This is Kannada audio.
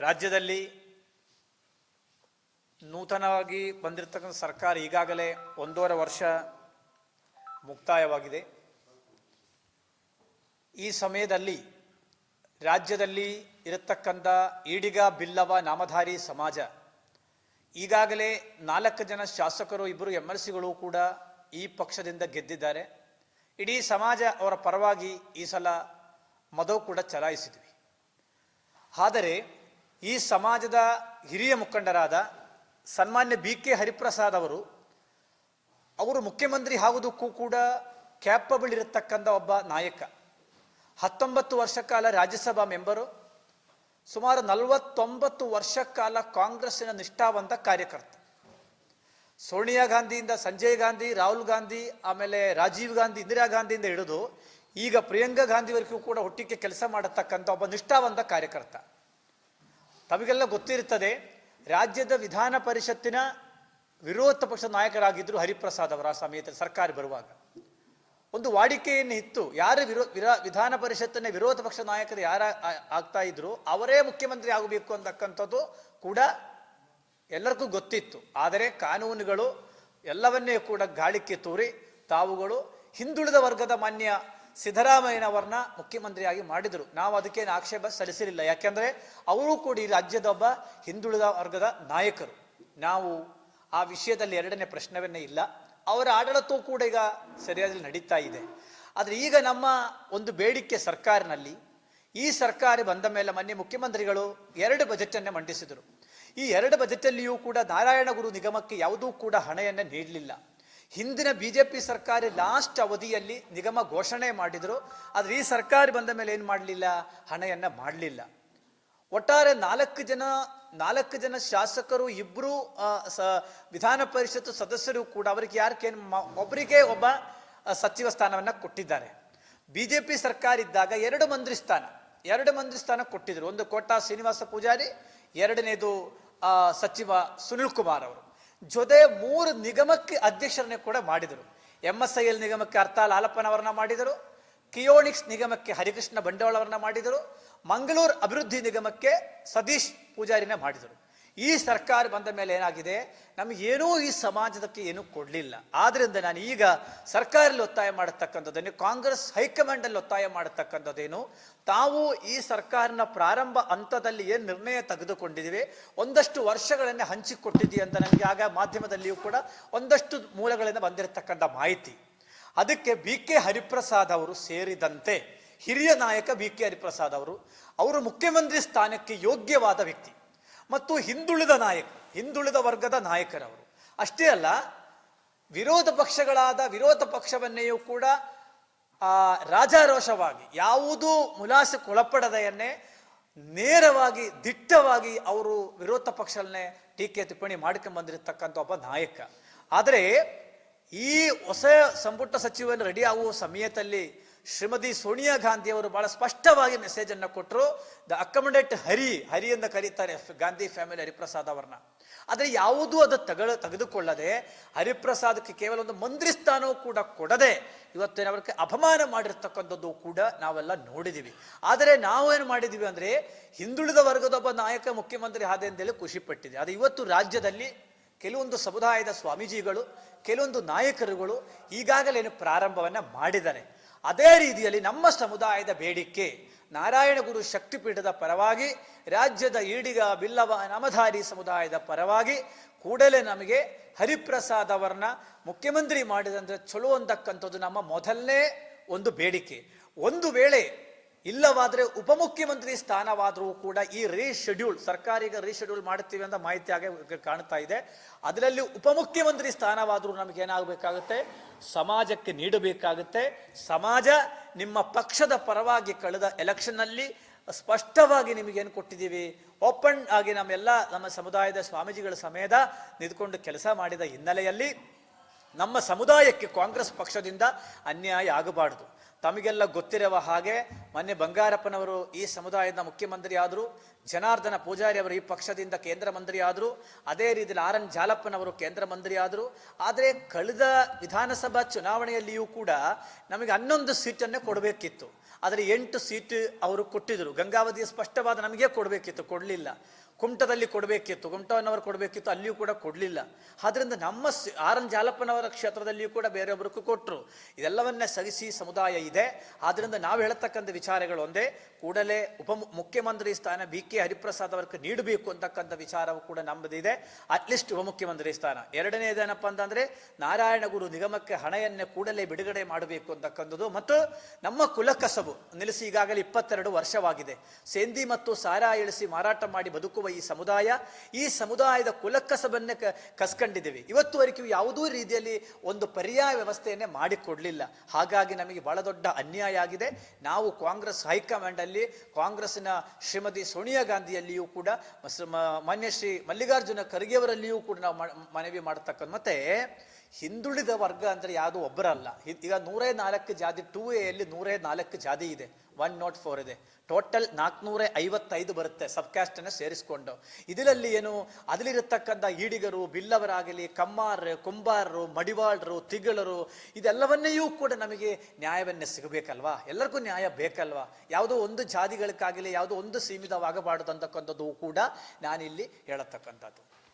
ರಾಜ್ಯದಲ್ಲಿ ನೂತನವಾಗಿ ಬಂದಿರತಕ್ಕಂಥ ಸರ್ಕಾರ ಈಗಾಗಲೇ ಒಂದೂವರೆ ವರ್ಷ ಮುಕ್ತಾಯವಾಗಿದೆ. ಈ ಸಮಯದಲ್ಲಿ ರಾಜ್ಯದಲ್ಲಿ ಇರತಕ್ಕಂಥ ಈಡಿಗ ಬಿಲ್ಲವ ನಾಮಧಾರಿ ಸಮಾಜ, ಈಗಾಗಲೇ ನಾಲ್ಕು ಜನ ಶಾಸಕರು, ಇಬ್ಬರು ಎಂ ಎಲ್ ಸಿಗಳು ಕೂಡ ಈ ಪಕ್ಷದಿಂದ ಗೆದ್ದಿದ್ದಾರೆ. ಇಡೀ ಸಮಾಜ ಅವರ ಪರವಾಗಿ ಈ ಸಲ ಮತವು ಕೂಡ ಚಲಾಯಿಸಿದ್ವಿ. ಆದರೆ ಈ ಸಮಾಜದ ಹಿರಿಯ ಮುಖಂಡರಾದ ಸನ್ಮಾನ್ಯ ಬಿ ಕೆ ಹರಿಪ್ರಸಾದ್ ಅವರು ಅವರು ಮುಖ್ಯಮಂತ್ರಿ ಆಗುವುದಕ್ಕೂ ಕೂಡ ಕ್ಯಾಪಬಲ್ ಇರತಕ್ಕಂಥ ಒಬ್ಬ ನಾಯಕ. ಹತ್ತೊಂಬತ್ತು ವರ್ಷ ಕಾಲ ರಾಜ್ಯಸಭಾ ಮೆಂಬರು, ಸುಮಾರು ನಲವತ್ತೊಂಬತ್ತು ವರ್ಷ ಕಾಲ ಕಾಂಗ್ರೆಸ್ಸಿನ ನಿಷ್ಠಾವಂತ ಕಾರ್ಯಕರ್ತ. ಸೋನಿಯಾ ಗಾಂಧಿಯಿಂದ ಸಂಜಯ್ ಗಾಂಧಿ, ರಾಹುಲ್ ಗಾಂಧಿ, ಆಮೇಲೆ ರಾಜೀವ್ ಗಾಂಧಿ, ಇಂದಿರಾ ಗಾಂಧಿಯಿಂದ ಹಿಡಿದು ಈಗ ಪ್ರಿಯಾಂಕಾ ಗಾಂಧಿವರೆಗೂ ಕೂಡ ಒಟ್ಟಿಗೆ ಕೆಲಸ ಮಾಡತಕ್ಕಂಥ ಒಬ್ಬ ನಿಷ್ಠಾವಂತ ಕಾರ್ಯಕರ್ತ. ತಮಗೆಲ್ಲ ಗೊತ್ತಿರುತ್ತದೆ, ರಾಜ್ಯದ ವಿಧಾನ ಪರಿಷತ್ತಿನ ವಿರೋಧ ಪಕ್ಷದ ನಾಯಕರಾಗಿದ್ದರು ಹರಿಪ್ರಸಾದ್ ಅವರ ಸಮೇತ ಸರ್ಕಾರ ಬರುವಾಗ. ಒಂದು ವಾಡಿಕೆಯನ್ನು ಇತ್ತು, ಯಾರು ವಿರೋ, ವಿರಾ- ವಿಧಾನ ಪರಿಷತ್ತಿನ ವಿರೋಧ ಪಕ್ಷ ನಾಯಕರು ಯಾರ ಆಗ್ತಾ ಇದ್ರು, ಅವರೇ ಮುಖ್ಯಮಂತ್ರಿ ಆಗಬೇಕು ಅಂತಕ್ಕಂಥದ್ದು ಕೂಡ ಎಲ್ಲರಿಗೂ ಗೊತ್ತಿತ್ತು. ಆದರೆ ಕಾನೂನುಗಳು ಎಲ್ಲವನ್ನೇ ಕೂಡ ಗಾಳಿಕ್ಕೆ ತೂರಿ, ತಾವುಗಳು ಹಿಂದುಳಿದ ವರ್ಗದ ಮಾನ್ಯ ಸಿದ್ದರಾಮಯ್ಯನವರನ್ನ ಮುಖ್ಯಮಂತ್ರಿಯಾಗಿ ಮಾಡಿದರು. ನಾವು ಅದಕ್ಕೇನು ಆಕ್ಷೇಪ ಸಲ್ಲಿಸಲಿಲ್ಲ ಯಾಕೆಂದರೆ ಅವರು ಕೂಡ ಈ ರಾಜ್ಯದ ಒಬ್ಬ ಹಿಂದುಳಿದ ವರ್ಗದ ನಾಯಕರು. ನಾವು ಆ ವಿಷಯದಲ್ಲಿ ಎರಡನೇ ಪ್ರಶ್ನವನ್ನೇ ಇಲ್ಲ. ಅವರ ಆಡಳಿತವೂ ಕೂಡ ಈಗ ಸರಿಯಾಗಿ ನಡೀತಾ ಇದೆ. ಆದರೆ ಈಗ ನಮ್ಮ ಒಂದು ಬೇಡಿಕೆ ಸರ್ಕಾರನಲ್ಲಿ, ಈ ಸರ್ಕಾರ ಬಂದ ಮೇಲೆ ಮೊನ್ನೆ ಮುಖ್ಯಮಂತ್ರಿಗಳು ಎರಡು ಬಜೆಟನ್ನು ಮಂಡಿಸಿದರು. ಈ ಎರಡು ಬಜೆಟಲ್ಲಿಯೂ ಕೂಡ ನಾರಾಯಣ ಗುರು ನಿಗಮಕ್ಕೆ ಯಾವುದೂ ಕೂಡ ಹಣೆಯನ್ನು ನೀಡಲಿಲ್ಲ. ಹಿಂದಿನ ಬಿಜೆಪಿ ಸರ್ಕಾರ ಲಾಸ್ಟ್ ಅವಧಿಯಲ್ಲಿ ನಿಗಮ ಘೋಷಣೆ ಮಾಡಿದರು. ಆದರೆ ಈ ಸರ್ಕಾರ ಬಂದ ಮೇಲೆ ಏನು ಮಾಡಲಿಲ್ಲ? ಹಣವನ್ನು ಮಾಡಲಿಲ್ಲ. ಒಟ್ಟಾರೆ ನಾಲ್ಕು ಜನ ನಾಲ್ಕು ಜನ ಶಾಸಕರು ಇಬ್ಬರು ವಿಧಾನ ಪರಿಷತ್ ಸದಸ್ಯರು ಕೂಡ ಅವರಿಗೆ ಯಾರಕ್ಕೇನು ಒಬ್ಬರಿಗೆ ಒಬ್ಬ ಸಚಿವ ಸ್ಥಾನವನ್ನ ಕೊಟ್ಟಿದ್ದಾರೆ. ಬಿಜೆಪಿ ಸರ್ಕಾರ ಇದ್ದಾಗ ಎರಡು ಮಂತ್ರಿ ಸ್ಥಾನ, ಎರಡು ಮಂತ್ರಿ ಸ್ಥಾನ ಕೊಟ್ಟಿದ್ರು. ಒಂದು ಕೋಟಾ ಶ್ರೀನಿವಾಸ ಪೂಜಾರಿ, ಎರಡನೇದು ಸಚಿವ ಸುನಿಲ್ ಕುಮಾರ್ ಅವರು. ಜೊತೆ ಮೂರು ನಿಗಮಕ್ಕೆ ಅಧ್ಯಕ್ಷರನ್ನೇ ಕೂಡ ಮಾಡಿದರು. ಎಂ ಎಸ್ ಐ ಎಲ್ ನಿಗಮಕ್ಕೆ ಅರ್ಥ ಲಾಲಪ್ಪನವರನ್ನ ಮಾಡಿದರು. ಕಿಯೋನಿಕ್ಸ್ ನಿಗಮಕ್ಕೆ ಹರಿಕೃಷ್ಣ ಬಂಡವಾಳವರನ್ನ ಮಾಡಿದರು. ಮಂಗಳೂರು ಅಭಿವೃದ್ಧಿ ನಿಗಮಕ್ಕೆ ಸತೀಶ್ ಪೂಜಾರಿನ ಮಾಡಿದರು. ಈ ಸರ್ಕಾರ ಬಂದ ಮೇಲೆ ಏನಾಗಿದೆ? ನಮಗೇನೂ ಈ ಸಮಾಜದಕ್ಕೆ ಏನೂ ಕೊಡಲಿಲ್ಲ. ಆದ್ದರಿಂದ ನಾನು ಈಗ ಸರ್ಕಾರಲ್ಲಿ ಒತ್ತಾಯ ಮಾಡತಕ್ಕಂಥದ್ದನ್ನು ಕಾಂಗ್ರೆಸ್ ಹೈಕಮಾಂಡಲ್ಲಿ ಒತ್ತಾಯ ಮಾಡತಕ್ಕಂಥದ್ದೇನು, ತಾವು ಈ ಸರ್ಕಾರನ ಪ್ರಾರಂಭ ಹಂತದಲ್ಲಿ ಏನು ನಿರ್ಣಯ ತೆಗೆದುಕೊಂಡಿದ್ದೀವಿ, ಒಂದಷ್ಟು ವರ್ಷಗಳನ್ನೇ ಹಂಚಿಕೊಟ್ಟಿದ್ದೀವಿ ಅಂತ ನನಗೆ ಆಗ ಮಾಧ್ಯಮದಲ್ಲಿಯೂ ಕೂಡ ಒಂದಷ್ಟು ಮೂಲಗಳಿಂದ ಬಂದಿರತಕ್ಕಂಥ ಮಾಹಿತಿ. ಅದಕ್ಕೆ ಬಿ ಕೆ ಹರಿಪ್ರಸಾದ್ ಅವರು ಸೇರಿದಂತೆ ಹಿರಿಯ ನಾಯಕ ಬಿ ಕೆ ಹರಿಪ್ರಸಾದ್ ಅವರು ಅವರು ಮುಖ್ಯಮಂತ್ರಿ ಸ್ಥಾನಕ್ಕೆ ಯೋಗ್ಯವಾದ ವ್ಯಕ್ತಿ. ಮತ್ತು ಹಿಂದುಳಿದ ನಾಯಕ ಹಿಂದುಳಿದ ವರ್ಗದ ನಾಯಕರವರು. ಅಷ್ಟೇ ಅಲ್ಲ ವಿರೋಧ ಪಕ್ಷಗಳಾದ ವಿರೋಧ ಪಕ್ಷವನ್ನೆಯೂ ಕೂಡ ಆ, ರಾಜಾರೋಷವಾಗಿ ಯಾವುದೂ ಮುಲಾಸಕ್ಕೊಳಪಡದೆಯನ್ನೇ ನೇರವಾಗಿ ದಿಟ್ಟವಾಗಿ ಅವರು ವಿರೋಧ ಪಕ್ಷಗಳನ್ನೇ ಟೀಕೆ ಟಿಪ್ಪಣಿ ಮಾಡ್ಕೊಂಡು ಬಂದಿರತಕ್ಕಂಥ ಒಬ್ಬ ನಾಯಕ. ಆದರೆ ಈ ಹೊಸ ಸಂಪುಟ ಸಚಿವನ ರೆಡಿ ಆಗುವ ಸಮಯದಲ್ಲಿ ಶ್ರೀಮತಿ ಸೋನಿಯಾ ಗಾಂಧಿ ಅವರು ಬಹಳ ಸ್ಪಷ್ಟವಾಗಿ ಮೆಸೇಜ್ ಅನ್ನು ಕೊಟ್ಟರು ದ ಅಕಮಡೇಟ್ ಹರಿ ಹರಿ ಎಂದು ಕರೀತಾರೆ ಗಾಂಧಿ ಫ್ಯಾಮಿಲಿ ಹರಿಪ್ರಸಾದ್ ಅವರನ್ನ. ಆದರೆ ಯಾವುದೂ ಅದು ತಗಳ, ತೆಗೆದುಕೊಳ್ಳದೆ ಹರಿಪ್ರಸಾದಕ್ಕೆ ಕೇವಲ ಒಂದು ಮಂತ್ರಿ ಸ್ಥಾನವೂ ಕೂಡ ಕೊಡದೆ ಇವತ್ತಿನ ಅವರಿಗೆ ಅಪಮಾನ ಮಾಡಿರ್ತಕ್ಕಂಥದ್ದು ಕೂಡ ನಾವೆಲ್ಲ ನೋಡಿದ್ದೀವಿ ಆದರೆ ನಾವೇನು ಮಾಡಿದ್ದೀವಿ ಅಂದ್ರೆ ಹಿಂದುಳಿದ ವರ್ಗದ ಒಬ್ಬ ನಾಯಕ, ಮುಖ್ಯಮಂತ್ರಿ ಆದ ಅಂತೇಳಿ ಖುಷಿ ಪಟ್ಟಿದೆ ಅದು ಇವತ್ತು ರಾಜ್ಯದಲ್ಲಿ ಕೆಲವೊಂದು ಸಮುದಾಯದ ಸ್ವಾಮೀಜಿಗಳು, ಕೆಲವೊಂದು ನಾಯಕರುಗಳು ಈಗಾಗಲೇ ಪ್ರಾರಂಭವನ್ನ ಮಾಡಿದ್ದಾರೆ. ಅದೇ ರೀತಿಯಲ್ಲಿ ನಮ್ಮ ಸಮುದಾಯದ ಬೇಡಿಕೆ, ನಾರಾಯಣ ಗುರು ಶಕ್ತಿಪೀಠದ ಪರವಾಗಿ, ರಾಜ್ಯದ ಈಡಿಗ ಬಿಲ್ಲವ ನಾಮಧಾರಿ ಸಮುದಾಯದ ಪರವಾಗಿ ಕೂಡಲೇ ನಮಗೆ ಹರಿಪ್ರಸಾದ್ ಅವರನ್ನ ಮುಖ್ಯಮಂತ್ರಿ ಮಾಡಿದಂದ್ರೆ ಚಲೋ ಅಂತಕ್ಕಂಥದ್ದು ನಮ್ಮ ಮೊದಲನೇ ಒಂದು ಬೇಡಿಕೆ. ಒಂದು ವೇಳೆ ಇಲ್ಲವಾದ್ರೆ ಉಪಮುಖ್ಯಮಂತ್ರಿ ಸ್ಥಾನವಾದರೂ ಕೂಡ ಈ ರೀಶೆಡ್ಯೂಲ್ ಸರ್ಕಾರ ಈಗ ರೀಶೆಡ್ಯೂಲ್ ಮಾಡುತ್ತೀವಿ ಅಂತ ಮಾಹಿತಿ ಆಗಿ ಕಾಣ್ತಾ ಇದೆ. ಅದರಲ್ಲಿ ಉಪಮುಖ್ಯಮಂತ್ರಿ ಸ್ಥಾನವಾದರೂ ನಮಗೆ ಏನಾಗಬೇಕಾಗುತ್ತೆ? ಸಮಾಜಕ್ಕೆ ನೀಡಬೇಕಾಗುತ್ತೆ. ಸಮಾಜ ನಿಮ್ಮ ಪಕ್ಷದ ಪರವಾಗಿ ಕಳೆದ ಎಲೆಕ್ಷನ್ನಲ್ಲಿ ಸ್ಪಷ್ಟವಾಗಿ ನಿಮಗೇನು ಕೊಟ್ಟಿದ್ದೀವಿ? ಓಪನ್ ಆಗಿ ನಮ್ಮೆಲ್ಲ ನಮ್ಮ ಸಮುದಾಯದ ಸ್ವಾಮೀಜಿಗಳ ಸಮೇತ ನಿಂತ್ಕೊಂಡು ಕೆಲಸ ಮಾಡಿದ ಹಿನ್ನೆಲೆಯಲ್ಲಿ ನಮ್ಮ ಸಮುದಾಯಕ್ಕೆ ಕಾಂಗ್ರೆಸ್ ಪಕ್ಷದಿಂದ ಅನ್ಯಾಯ ಆಗಬಾರದು. ತಮಗೆಲ್ಲ ಗೊತ್ತಿರುವ ಹಾಗೆ ಮೊನ್ನೆ ಬಂಗಾರಪ್ಪನವರು ಈ ಸಮುದಾಯದ ಮುಖ್ಯಮಂತ್ರಿ ಆದರು ಜನಾರ್ದನ ಪೂಜಾರಿ ಅವರು ಈ ಪಕ್ಷದಿಂದ ಕೇಂದ್ರ ಮಂತ್ರಿ ಆದರು ಅದೇ ರೀತಿಯಲ್ಲಿ ಆರ್ ಎನ್ ಜಾಲಪ್ಪನವರು ಕೇಂದ್ರ ಮಂತ್ರಿ ಆದರು ಆದರೆ ಕಳೆದ ವಿಧಾನಸಭಾ ಚುನಾವಣೆಯಲ್ಲಿಯೂ ಕೂಡ ನಮಗೆ ಹನ್ನೊಂದು ಸೀಟನ್ನೇ ಕೊಡಬೇಕಿತ್ತು. ಆದರೆ ಎಂಟು ಸೀಟ್ ಅವರು ಕೊಟ್ಟಿದ್ರು ಗಂಗಾವತಿಯ ಸ್ಪಷ್ಟವಾದ ನಮಗೆ ಕೊಡಬೇಕಿತ್ತು, ಕೊಡಲಿಲ್ಲ. ಕುಮಟದಲ್ಲಿ ಕೊಡಬೇಕಿತ್ತು ಕುಮಟವನ್ನವರು ಕೊಡಬೇಕಿತ್ತು, ಅಲ್ಲಿಯೂ ಕೂಡ ಕೊಡಲಿಲ್ಲ. ಆದ್ದರಿಂದ ನಮ್ಮ ಆರ್ ಎನ್ ಜಾಲಪ್ಪನವರ ಕ್ಷೇತ್ರದಲ್ಲಿಯೂ ಕೂಡ ಬೇರೆಯೊಬ್ಬರಿಗೂ ಕೊಟ್ಟರು ಇದೆಲ್ಲವನ್ನೇ ಸರಿಸಿ ಸಮುದಾಯ ಇದೆ. ಆದ್ದರಿಂದ ನಾವು ಹೇಳತಕ್ಕಂಥ ವಿಚಾರಗಳು ಒಂದೇ, ಕೂಡಲೇ ಉಪ ಮುಖ್ಯಮಂತ್ರಿ ಸ್ಥಾನ ಬಿ ಕೆ ಹರಿಪ್ರಸಾದ್ ಅವರಿಗೆ ನೀಡಬೇಕು ಅಂತಕ್ಕಂಥ ವಿಚಾರವು ಕೂಡ ನಮ್ಮದಿದೆ. ಅಟ್ಲೀಸ್ಟ್ ಉಪಮುಖ್ಯಮಂತ್ರಿ ಸ್ಥಾನ. ಎರಡನೇದೇನಪ್ಪ ಅಂತಂದ್ರೆ, ನಾರಾಯಣಗುರು ನಿಗಮಕ್ಕೆ ಹಣೆಯನ್ನೇ ಕೂಡಲೇ ಬಿಡುಗಡೆ ಮಾಡಬೇಕು ಅಂತಕ್ಕಂಥದ್ದು. ಮತ್ತು ನಮ್ಮ ಕುಲಕಸಬು ನಿಲ್ಲಿಸಿ ಈಗಾಗಲೇ ಇಪ್ಪತ್ತೆರಡು ವರ್ಷವಾಗಿದೆ. ಸೇಂದಿ ಮತ್ತು ಸಾರಾ ಇಳಿಸಿ ಮಾರಾಟ ಮಾಡಿ ಬದುಕುವ ಈ ಸಮುದಾಯ, ಈ ಸಮುದಾಯದ ಕುಲಕಸಬನ್ನೇ ಕ, ಕಸ್ಕೊಂಡಿದ್ದೀವಿ. ಇವತ್ತುವರೆಗೂ ಯಾವುದೂ ರೀತಿಯಲ್ಲಿ ಒಂದು ಪರ್ಯಾಯ ವ್ಯವಸ್ಥೆಯನ್ನೇ ಮಾಡಿಕೊಡಲಿಲ್ಲ. ಹಾಗಾಗಿ ನಮಗೆ ಬಹಳ ದೊಡ್ಡ ಅನ್ಯಾಯ ಆಗಿದೆ. ನಾವು ಕಾಂಗ್ರೆಸ್ ಹೈಕಮಾಂಡ್ ಅಲ್ಲಿ ಕಾಂಗ್ರೆಸ್ನ ಶ್ರೀಮತಿ ಸೋನಿಯಾ ಗಾಂಧಿಯಲ್ಲಿಯೂ ಕೂಡ ಮಾನ್ಯ ಶ್ರೀ ಮಲ್ಲಿಕಾರ್ಜುನ ಖರ್ಗೆಯವರಲ್ಲಿಯೂ ಕೂಡ ನಾವು ಮನವಿ ಮಾಡತಕ್ಕಂಥ, ಮತ್ತೆ ಹಿಂದುಳಿದ ವರ್ಗ ಅಂದ್ರೆ ಯಾವುದು ಒಬ್ಬರಲ್ಲ ಈಗ ನೂರೇ ನಾಲ್ಕು ಜಾತಿ, ಟೂ ಎಲ್ಲಿ ನೂರೇ ನಾಲ್ಕು ಜಾತಿ ಇದೆ. ಒನ್ ನಾಟ್ ಫೋರ್ ಇದೆ. ಟೋಟಲ್ ನಾಲ್ಕುನೂರ ಐವತ್ತೈದು ಬರುತ್ತೆ ಸಬ್ ಕ್ಯಾಸ್ಟ್ ಅನ್ನು ಸೇರಿಸ್ಕೊಂಡು. ಇದರಲ್ಲಿ ಏನು? ಅದರಲ್ಲಿರತಕ್ಕಂಥ ಈಡಿಗರು, ಬಿಲ್ಲವರಾಗಲಿ ಕಮ್ಮಾರ್ ಕುಂಬಾರರು, ಮಡಿವಾಳರು, ತಿಗಳರು, ಇದೆಲ್ಲವನ್ನೆಯೂ ಕೂಡ ನಮಗೆ ನ್ಯಾಯವನ್ನೇ ಸಿಗಬೇಕಲ್ವಾ? ಎಲ್ಲರಿಗೂ ನ್ಯಾಯ ಬೇಕಲ್ವಾ? ಯಾವುದೋ ಒಂದು ಜಾತಿಗಳಿಗಾಗಲಿ, ಯಾವುದೋ ಒಂದು ಸೀಮಿತವಾಗಬಾರದು ಅಂತಕ್ಕಂಥದ್ದು ಕೂಡ ನಾನಿಲ್ಲಿ ಹೇಳತಕ್ಕಂಥದ್ದು.